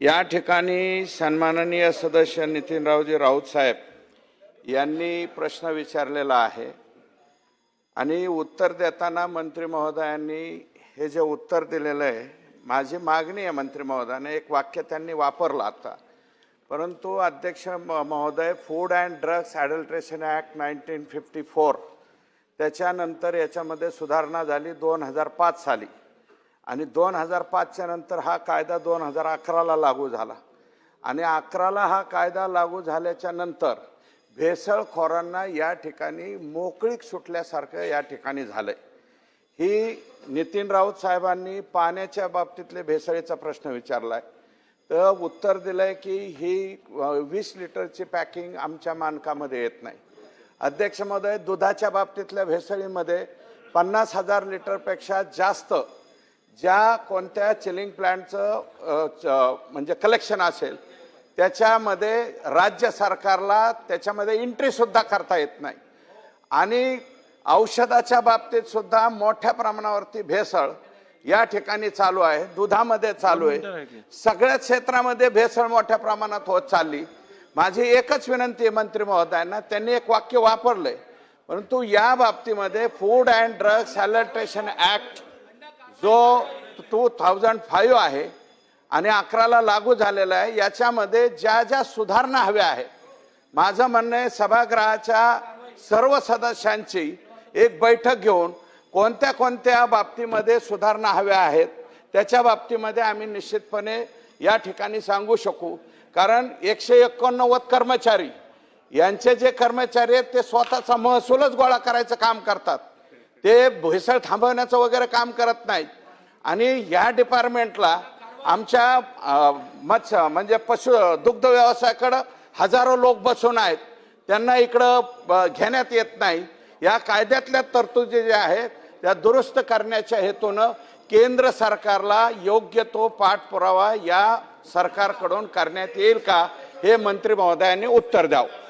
या ठिकाणी सन्माननीय सदस्य नितीनरावजी राऊत साहेब यांनी प्रश्न विचारलेला आहे. आणि उत्तर देताना मंत्री महोदयांनी हे जे उत्तर दिलेलं आहे माझी मागणी आहे मंत्री महोदयाने एक वाक्य त्यांनी वापरलं आता. परंतु अध्यक्ष म- महोदय food and drugs adulteration act nineteen fifty four त्याच्यानंतर याच्यामध्ये सुधारणा झाली दोन हजार पाच साली. आणि दोन हजार पाचच्या नंतर हा कायदा दोन हजार अकराला लागू झाला. आणि अकराला हा कायदा लागू झाल्याच्यानंतर भेसळखोरांना या ठिकाणी मोकळीक सुटल्यासारखं या ठिकाणी झालंय. ही नितीन राऊत साहेबांनी पाण्याच्या बाबतीतले भेसळीचा प्रश्न विचारला आहे तर उत्तर दिलं आहे की ही वीस लिटरची पॅकिंग आमच्या मानकामध्ये येत नाही. अध्यक्ष महोदय दुधाच्या बाबतीतल्या भेसळीमध्ये पन्नास हजार लिटरपेक्षा जास्त ज्या कोणत्या चिलिंग प्लॅन्टचं म्हणजे कलेक्शन असेल त्याच्यामध्ये राज्य सरकारला त्याच्यामध्ये एंट्री सुद्धा करता येत नाही. आणि औषधाच्या बाबतीत सुद्धा मोठ्या प्रमाणावरती भेसळ या ठिकाणी चालू आहे दुधामध्ये चालू आहे. सगळ्या क्षेत्रामध्ये भेसळ मोठ्या प्रमाणात होत चालली. माझी एकच विनंती आहे मंत्री महोदयांना त्यांनी एक वाक्य वापरलंय परंतु या बाबतीमध्ये food and drug adulteration act जो टू थाउजंड फाईव्ह आहे आणि अकराला लागू झालेला आहे याच्यामध्ये ज्या ज्या सुधारणा हव्या आहेत माझं म्हणणं आहे सभागृहाच्या सर्व सदस्यांची एक बैठक घेऊन कोणत्या कोणत्या बाबतीमध्ये सुधारणा हव्या आहेत त्याच्या बाबतीमध्ये आम्ही निश्चितपणे या ठिकाणी सांगू शकू. कारण एकशे एकोणनव्वद कर्मचारी यांचे जे कर्मचारी आहेत ते स्वतःचा महसूलच गोळा करायचं काम करतात. ते भेसळ थांबवण्याचं वगैरे काम करत नाहीत. आणि या डिपार्टमेंटला आमच्या मत्स्य म्हणजे पशु दुग्ध व्यवसायाकडं हजारो लोक बसून आहेत. त्यांना इकडं घेण्यात येत नाही. या कायद्यातल्या तरतुदी ज्या आहेत त्या दुरुस्त करण्याच्या हेतूनं केंद्र सरकारला योग्य तो पाठपुरावा या सरकारकडून करण्यात येईल का हे मंत्री महोदयांनी उत्तर द्यावं.